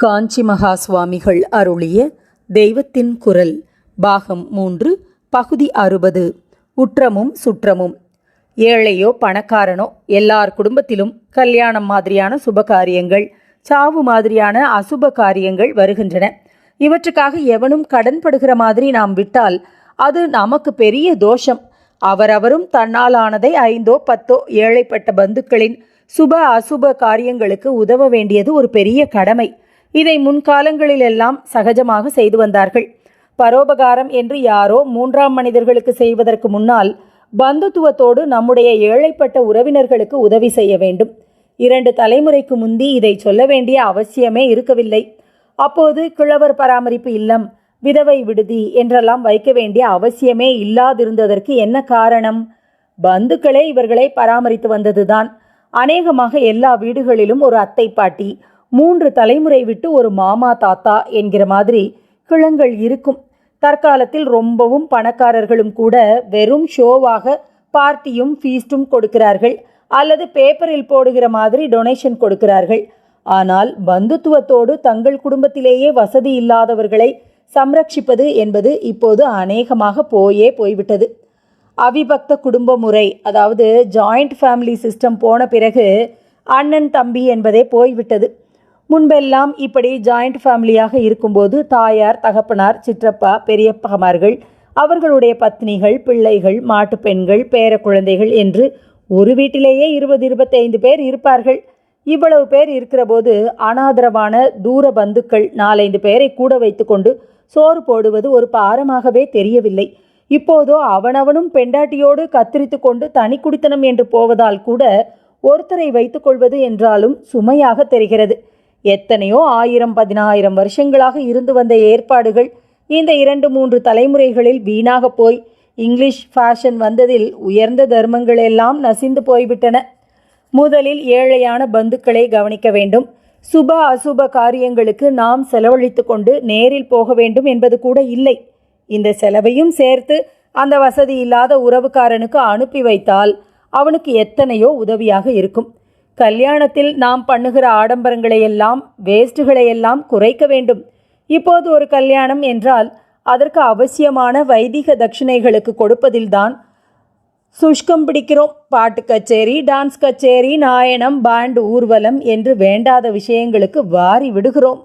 காஞ்சி மகா சுவாமிகள் அருளிய தெய்வத்தின் குரல் பாகம் மூன்று பகுதி அறுபது உற்றமும் சுற்றமும். ஏழையோ பணக்காரனோ எல்லார் குடும்பத்திலும் கல்யாணம் மாதிரியான சுப காரியங்கள் சாவு மாதிரியான அசுப காரியங்கள் வருகின்றன. இவற்றுக்காக எவனும் கடன்படுகிற மாதிரி நாம் விட்டால் அது நமக்கு பெரிய தோஷம். அவரவரும் தன்னாலானதை ஐந்தோ பத்தோ ஏழைப்பட்ட பந்துக்களின் சுப அசுப காரியங்களுக்கு உதவ வேண்டியது ஒரு பெரிய கடமை. இதை முன்காலங்களிலெல்லாம் சகஜமாக செய்து வந்தார்கள். பரோபகாரம் என்று யாரோ மூன்றாம் மனிதர்களுக்கு செய்வதற்கு முன்னால் பந்துத்துவத்தோடு நம்முடைய ஏழைப்பட்ட உறவினர்களுக்கு உதவி செய்ய வேண்டும். இரண்டு தலைமுறைக்கு முந்தி இதை சொல்ல வேண்டிய அவசியமே இருக்கவில்லை. அப்போது கிழவர் பராமரிப்பு இல்லம் விதவை விடுதி என்றெல்லாம் வைக்க வேண்டிய அவசியமே இல்லாதிருந்ததற்கு என்ன காரணம்? பந்துக்களே இவர்களை பராமரித்து வந்ததுதான். அநேகமாக எல்லா வீடுகளிலும் ஒரு அத்தை பாட்டி மூன்று தலைமுறை விட்டு ஒரு மாமா தாத்தா என்கிற மாதிரி கிளங்கள் இருக்கும். தற்காலத்தில் ரொம்பவும் பணக்காரர்களும் கூட வெறும் ஷோவாக பார்ட்டியும் ஃபீஸ்டும் கொடுக்கிறார்கள். அல்லது பேப்பரில் போடுகிற மாதிரி டொனேஷன் கொடுக்கிறார்கள். ஆனால் பந்துத்துவத்தோடு தங்கள் குடும்பத்திலேயே வசதி இல்லாதவர்களை சம்ரட்சிப்பது என்பது இப்போது அநேகமாக போயே போய்விட்டது. அவிபக்த குடும்ப முறை அதாவது ஜாயிண்ட் ஃபேமிலி சிஸ்டம் போன பிறகு அண்ணன் தம்பி என்பதே போய்விட்டது. முன்பெல்லாம் இப்படி ஜாயிண்ட் ஃபேமிலியாக இருக்கும்போது தாயார் தகப்பனார் சிற்றப்பா பெரியப்பகமார்கள் அவர்களுடைய பத்னிகள் பிள்ளைகள் மாட்டுப் பெண்கள் பேர குழந்தைகள் என்று ஒரு வீட்டிலேயே இருபது இருபத்தைந்து பேர் இருப்பார்கள். இவ்வளவு பேர் இருக்கிறபோது அனாதரவான தூர பந்துக்கள் நாலைந்து பேரை கூட வைத்துக்கொண்டு சோறு போடுவது ஒரு பாரமாகவே தெரியவில்லை. இப்போதோ அவனவனும் பெண்டாட்டியோடு கத்தரித்து கொண்டு தனி குடித்தனம் என்று போவதால் கூட ஒருத்தரை வைத்துக்கொள்வது என்றாலும் சுமையாக தெரிகிறது. எத்தனையோ ஆயிரம் பதினாயிரம் வருஷங்களாக இருந்து வந்த ஏற்பாடுகள் இந்த இரண்டு மூன்று தலைமுறைகளில் வீணாக போய் இங்கிலீஷ் ஃபேஷன் வந்ததில் உயர்ந்த தர்மங்கள் எல்லாம் நசிந்து போய்விட்டன. முதலில் ஏழையான பந்துக்களை கவனிக்க வேண்டும். சுப அசுப காரியங்களுக்கு நாம் செலவழித்து கொண்டு நேரில் போக வேண்டும் என்பது கூட இல்லை. இந்த செலவையும் சேர்த்து அந்த வசதி இல்லாத உறவுக்காரனுக்கு அனுப்பி வைத்தால் அவனுக்கு எத்தனையோ உதவியாக இருக்கும். கல்யாணத்தில் நாம் பண்ணுகிற ஆடம்பரங்களை எல்லாம் வேஸ்ட்டுகளை எல்லாம் குறைக்க வேண்டும். இப்போது ஒரு கல்யாணம் என்றால் அதற்கு அவசியமான வைதிக தட்சிணைகளுக்கு கொடுப்பதில்தான் சுஷ்கம் பிடிக்கிறோம். பாட்டு கச்சேரி டான்ஸ் கச்சேரி நாயனம் பேண்ட் ஊர்வலம் என்று வேண்டாத விஷயங்களுக்கு வாரி விடுகிறோம்.